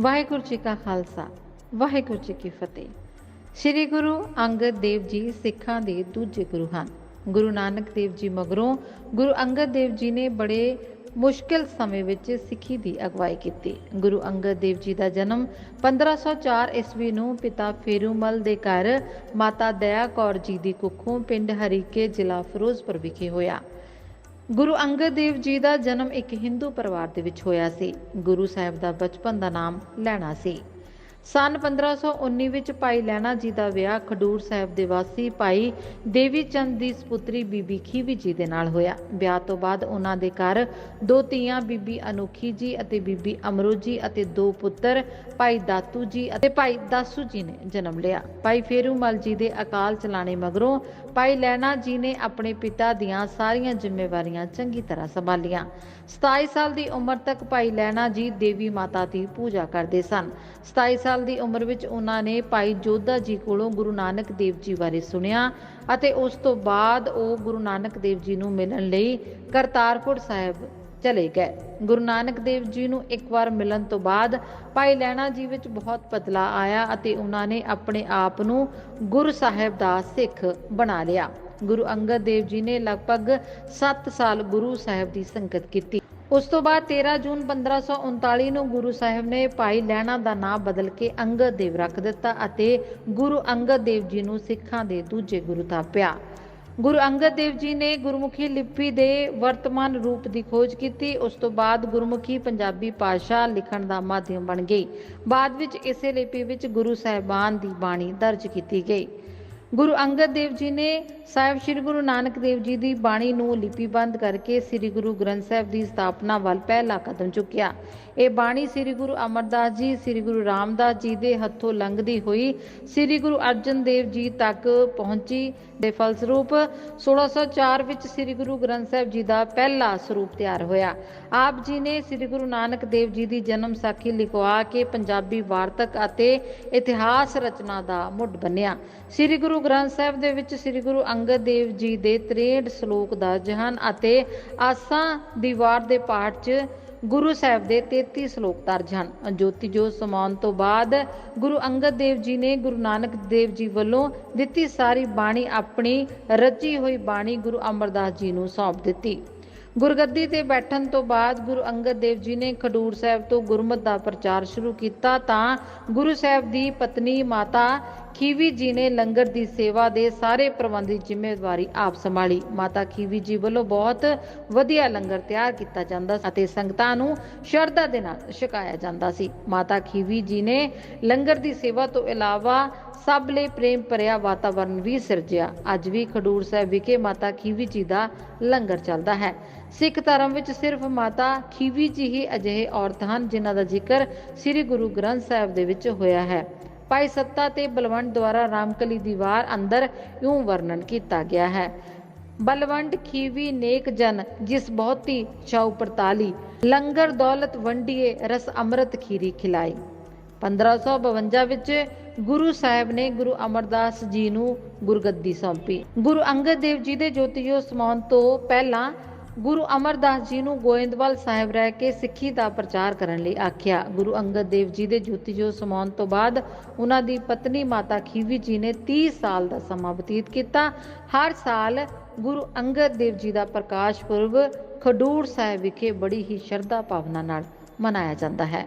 ਵਾਹਿਗੁਰੂ ਜੀ ਕਾ ਖਾਲਸਾ, ਵਾਹਿਗੁਰੂ ਜੀ ਕੀ ਫਤਿਹ। ਸ੍ਰੀ ਗੁਰੂ ਅੰਗਦ ਦੇਵ ਜੀ ਸਿੱਖਾਂ ਦੇ ਦੂਜੇ ਗੁਰੂ ਹਨ। ਗੁਰੂ ਨਾਨਕ ਦੇਵ ਜੀ ਮਗਰੋਂ ਗੁਰੂ ਅੰਗਦ ਦੇਵ ਜੀ ਨੇ ਬੜੇ ਮੁਸ਼ਕਿਲ ਸਮੇਂ ਵਿੱਚ ਸਿੱਖੀ ਦੀ ਅਗਵਾਈ ਕੀਤੀ। ਗੁਰੂ ਅੰਗਦ ਦੇਵ ਜੀ ਦਾ ਜਨਮ 1504 ਈਸਵੀ ਨੂੰ ਪਿਤਾ ਫੇਰੂਮਲ ਦੇ ਘਰ ਮਾਤਾ ਦਇਆ ਕੌਰ ਜੀ ਦੀ ਕੁੱਖੋਂ ਪਿੰਡ ਹਰੀਕੇ ਜ਼ਿਲ੍ਹਾ ਫਿਰੋਜ਼ਪੁਰ ਵਿਖੇ ਹੋਇਆ। ਗੁਰੂ ਅੰਗਦ ਦੇਵ ਜੀ ਦਾ ਜਨਮ ਇੱਕ ਹਿੰਦੂ ਪਰਿਵਾਰ ਦੇ ਵਿੱਚ ਹੋਇਆ ਸੀ। ਗੁਰੂ ਸਾਹਿਬ ਦਾ ਬਚਪਨ ਦਾ ਨਾਮ ਲੈਣਾ ਸੀ। ਸਨ 1519 ਵਿੱਚ ਭਾਈ ਲੈਣਾ ਜੀ ਦਾ ਵਿਆਹ ਖਡੂਰ ਸਾਹਿਬ ਦੇ ਵਾਸੀ ਭਾਈ ਦੇਵੀ ਚੰਦ ਦੀ ਸੁਪੁੱਤਰੀ ਬੀਬੀ ਖੀਵੀ ਜੀ ਦੇ ਨਾਲ ਹੋਇਆ। ਵਿਆਹ ਤੋਂ ਬਾਅਦ ਉਹਨਾਂ ਦੇ ਘਰ ਦੋ ਧੀਆਂ, ਬੀਬੀ ਅਨੋਖੀ ਜੀ ਅਤੇ ਬੀਬੀ ਅਮਰੋ ਜੀ ਅਤੇ ਦੋ ਪੁੱਤਰ, ਭਾਈ ਦਾਤੂ ਜੀ ਅਤੇ ਭਾਈ ਦਾਸੂ ਜੀ ਨੇ ਜਨਮ ਲਿਆ। ਭਾਈ ਫੇਰੂਮਲ ਜੀ ਦੇ ਅਕਾਲ ਚਲਾਣੇ ਮਗਰੋਂ ਭਾਈ ਲੈਣਾ ਜੀ ਨੇ ਆਪਣੇ ਪਿਤਾ ਦੀਆਂ ਸਾਰੀਆਂ ਜ਼ਿੰਮੇਵਾਰੀਆਂ ਚੰਗੀ ਤਰ੍ਹਾਂ ਸੰਭਾਲੀਆਂ। 27 ਸਾਲ ਦੀ ਉਮਰ ਤੱਕ ਭਾਈ ਲੈਣਾ ਜੀ ਦੇਵੀ ਮਾਤਾ ਦੀ ਪੂਜਾ ਕਰਦੇ ਸਨ। 27 ਸਾਲ ਦੀ ਉਮਰ ਵਿੱਚ ਉਹਨਾਂ ਨੇ ਭਾਈ ਜੋਧਾ ਜੀ ਕੋਲੋਂ ਗੁਰੂ ਨਾਨਕ ਦੇਵ ਜੀ ਬਾਰੇ ਸੁਣਿਆ ਅਤੇ ਉਸ ਤੋਂ ਬਾਅਦ ਉਹ ਗੁਰੂ ਨਾਨਕ ਦੇਵ ਜੀ ਨੂੰ ਮਿਲਣ ਲਈ ਕਰਤਾਰਪੁਰ ਸਾਹਿਬ ਚਲੇ ਗਏ। ਗੁਰੂ ਨਾਨਕ ਦੇਵ ਜੀ ਨੂੰ ਇੱਕ ਵਾਰ ਮਿਲਣ ਤੋਂ ਬਾਅਦ ਭਾਈ ਲੈਣਾ ਜੀ ਵਿੱਚ ਬਹੁਤ ਬਦਲਾ ਆਇਆ ਅਤੇ ਉਹਨਾਂ ਨੇ ਆਪਣੇ ਆਪ ਨੂੰ ਗੁਰੂ ਸਾਹਿਬ ਦਾ ਸਿੱਖ ਬਣਾ ਲਿਆ। ਗੁਰੂ ਅੰਗਦ ਦੇਵ ਜੀ ਨੇ ਲਗਭਗ 7 ਸਾਲ ਗੁਰੂ ਸਾਹਿਬ ਦੀ ਸੰਗਤ ਕੀਤੀ। ਉਸ ਤੋਂ ਬਾਅਦ 13 ਜੂਨ 1539 ਨੂੰ ਗੁਰੂ ਸਾਹਿਬ ਨੇ ਭਾਈ ਲਹਿਣਾ ਦਾ ਨਾਮ ਬਦਲ ਕੇ ਅੰਗਦ ਦੇਵ ਰੱਖ ਦਿੱਤਾ ਅਤੇ ਗੁਰੂ ਅੰਗਦ ਦੇਵ ਜੀ ਨੂੰ ਸਿੱਖਾਂ ਦੇ ਦੂਜੇ ਗੁਰੂ ਥਾਪਿਆ। ਗੁਰੂ ਅੰਗਦ ਦੇਵ ਜੀ ਨੇ ਗੁਰਮੁਖੀ ਲਿਪੀ ਦੇ ਵਰਤਮਾਨ ਰੂਪ ਦੀ ਖੋਜ ਕੀਤੀ। ਉਸ ਤੋਂ ਬਾਅਦ ਗੁਰਮੁਖੀ ਪੰਜਾਬੀ ਭਾਸ਼ਾ ਲਿਖਣ ਦਾ ਮਾਧਿਅਮ ਬਣ ਗਈ। ਬਾਅਦ ਵਿੱਚ ਇਸੇ ਲਿਪੀ ਵਿੱਚ ਗੁਰੂ ਸਾਹਿਬਾਨ ਦੀ ਬਾਣੀ ਦਰਜ ਕੀਤੀ ਗਈ। ਗੁਰੂ ਅੰਗਦ ਦੇਵ ਜੀ ਨੇ ਸਾਹਿਬ ਸ੍ਰੀ ਗੁਰੂ ਨਾਨਕ ਦੇਵ ਜੀ ਦੀ ਬਾਣੀ ਨੂੰ ਲਿਪੀਬੰਦ ਕਰਕੇ ਸ੍ਰੀ ਗੁਰੂ ਗ੍ਰੰਥ ਸਾਹਿਬ ਦੀ ਸਥਾਪਨਾ ਵੱਲ ਪਹਿਲਾ ਕਦਮ ਚੁੱਕਿਆ। ਇਹ ਬਾਣੀ ਸ੍ਰੀ ਗੁਰੂ ਅਮਰਦਾਸ ਜੀ, ਸ੍ਰੀ ਗੁਰੂ ਰਾਮਦਾਸ ਜੀ ਦੇ ਹੱਥੋਂ ਲੰਘਦੀ ਹੋਈ ਸ੍ਰੀ ਗੁਰੂ ਅਰਜਨ ਦੇਵ ਜੀ ਤੱਕ ਪਹੁੰਚੀ ਦੇ ਫਲਸਰੂਪ 1604 ਵਿੱਚ ਸ੍ਰੀ ਗੁਰੂ ਗ੍ਰੰਥ ਸਾਹਿਬ ਜੀ ਦਾ ਪਹਿਲਾ ਸਰੂਪ ਤਿਆਰ ਹੋਇਆ। ਆਪ ਜੀ ਨੇ ਸ੍ਰੀ ਗੁਰੂ ਨਾਨਕ ਦੇਵ ਜੀ ਦੀ ਜਨਮ ਸਾਖੀ ਲਿਖਵਾ ਕੇ ਪੰਜਾਬੀ ਵਾਰਤਕ ਅਤੇ ਇਤਿਹਾਸ ਰਚਨਾ ਦਾ ਮੁੱਢ ਬੰਨਿਆ। ਸ੍ਰੀ ਗੁਰੂ ਗੁਰੂ ਗ੍ਰੰਥ ਸਾਹਿਬ ਦੇ ਵਿੱਚ ਸ੍ਰੀ ਗੁਰੂ ਅੰਗਦ ਦੇਵ ਜੀ ਦੇ 63 ਸ਼ਲੋਕ ਦਰਜ ਹਨ ਅਤੇ ਆਸਾਂ ਦੀ ਵਾਰ ਦੇ ਪਾਠ 'ਚ ਗੁਰੂ ਸਾਹਿਬ ਦੇ 33 ਸ਼ਲੋਕ ਦਰਜ ਹਨ। ਜੋਤੀ ਜੋਤ ਸਮਾਉਣ ਤੋਂ ਬਾਅਦ ਗੁਰੂ ਅੰਗਦ ਦੇਵ ਜੀ ਨੇ ਗੁਰੂ ਨਾਨਕ ਦੇਵ ਜੀ ਵੱਲੋਂ ਦਿੱਤੀ ਸਾਰੀ ਬਾਣੀ ਆਪਣੀ, ਰਚੀ ਹੋਈ ਬਾਣੀ ਗੁਰੂ ਅਮਰਦਾਸ ਜੀ ਨੂੰ ਸੌਂਪ ਦਿੱਤੀ। ਗੁਰਗੱਦੀ ਤੇ ਬੈਠਣ ਤੋਂ ਬਾਅਦ ਗੁਰੂ ਅੰਗਦ ਦੇਵ ਜੀ ਨੇ ਖਡੂਰ ਸਾਹਿਬ ਤੋਂ ਗੁਰਮਤ ਦਾ ਪ੍ਰਚਾਰ ਸ਼ੁਰੂ ਕੀਤਾ ਤਾਂ ਗੁਰੂ ਸਾਹਿਬ ਦੀ ਪਤਨੀ ਮਾਤਾ ਖੀਵੀ ਜੀ ਨੇ ਲੰਗਰ ਦੀ ਸੇਵਾ ਦੇ ਸਾਰੇ ਪ੍ਰਬੰਧ ਦੀ ਜ਼ਿੰਮੇਵਾਰੀ ਆਪ ਸੰਭਾਲੀ। ਮਾਤਾ ਖੀਵੀ ਜੀ ਵੱਲੋਂ ਬਹੁਤ ਵਧੀਆ ਲੰਗਰ ਤਿਆਰ ਕੀਤਾ ਜਾਂਦਾ ਅਤੇ ਸੰਗਤਾਂ ਨੂੰ ਸ਼ਰਧਾ ਦੇ ਨਾਲ ਛਕਾਇਆ ਜਾਂਦਾ ਸੀ। ਮਾਤਾ ਖੀਵੀ ਜੀ ਨੇ ਲੰਗਰ ਦੀ ਸੇਵਾ ਤੋਂ ਇਲਾਵਾ ਸਭ ਲਈ ਪ੍ਰੇਮ ਭਰਿਆ ਵਾਤਾਵਰਣ ਵੀ ਸਿਰਜਿਆ। ਅੱਜ ਵੀ ਖਡੂਰ ਸਾਹਿਬ ਵਿਖੇ ਮਾਤਾ ਖੀਵੀ ਜੀ ਦਾ ਲੰਗਰ ਚੱਲਦਾ ਹੈ। ਸਿੱਖ ਧਰਮ ਵਿੱਚ ਸਿਰਫ ਮਾਤਾ ਖੀਵੀ ਜੀ ਹੀ ਅਜਿਹੇ ਔਰਤ ਹਨ ਜਿਨ੍ਹਾਂ ਦਾ ਜ਼ਿਕਰ ਸ੍ਰੀ ਗੁਰੂ ਗ੍ਰੰਥ ਸਾਹਿਬ ਦੇ ਵਿੱਚ ਹੋਇਆ ਹੈ। ਭਾਈ ਸੱਤਾ ਤੇ ਬਲਵੰਡ ਦੁਆਰਾ ਰਾਮਕਲੀ ਦੀਵਾਰ ਅੰਦਰ ਇਉਂ ਵਰਣਨ ਕੀਤਾ ਗਿਆ ਹੈ। ਬਲਵੰਡ ਖੀਵੀ ਨੇਕ ਜਨ, ਜਿਸ ਬਹੁਤੀ ਚਾਉ ਪਰਤਾਲੀ ਲੰਗਰ ਦੌਲਤ ਵੰਡੀਏ, ਰਸ ਅੰਮ੍ਰਿਤ ਖੀਰੀ ਖਿਲਾਈ। 1552 ਵਿੱਚ ਗੁਰੂ ਸਾਹਿਬ ਨੇ ਗੁਰੂ ਅਮਰਦਾਸ ਜੀ ਨੂੰ ਗੁਰਗੱਦੀ ਸੌਂਪੀ। ਗੁਰੂ ਅੰਗਦ ਦੇਵ ਜੀ ਦੇ ਜੋਤੀਜੋਤ ਸਮਾਉਣ ਤੋਂ ਪਹਿਲਾਂ ਗੁਰੂ ਅਮਰਦਾਸ ਜੀ ਨੂੰ ਗੋਇੰਦਵਾਲ ਸਾਹਿਬ ਰਹਿ ਕੇ ਸਿੱਖੀ ਦਾ ਪ੍ਰਚਾਰ ਕਰਨ ਲਈ ਆਖਿਆ। ਗੁਰੂ ਅੰਗਦ ਦੇਵ ਜੀ ਦੇ ਜੋਤੀਜੋਤ ਸਮਾਉਣ ਤੋਂ ਬਾਅਦ ਉਹਨਾਂ ਦੀ ਪਤਨੀ ਮਾਤਾ ਖੀਵੀ ਜੀ ਨੇ 30 ਸਾਲ ਦਾ ਸਮਾਂ ਬਤੀਤ ਕੀਤਾ। ਹਰ ਸਾਲ ਗੁਰੂ ਅੰਗਦ ਦੇਵ ਜੀ ਦਾ ਪ੍ਰਕਾਸ਼ ਪੁਰਬ ਖਡੂਰ ਸਾਹਿਬ ਵਿਖੇ ਬੜੀ ਹੀ ਸ਼ਰਧਾ ਭਾਵਨਾ ਨਾਲ ਮਨਾਇਆ ਜਾਂਦਾ ਹੈ।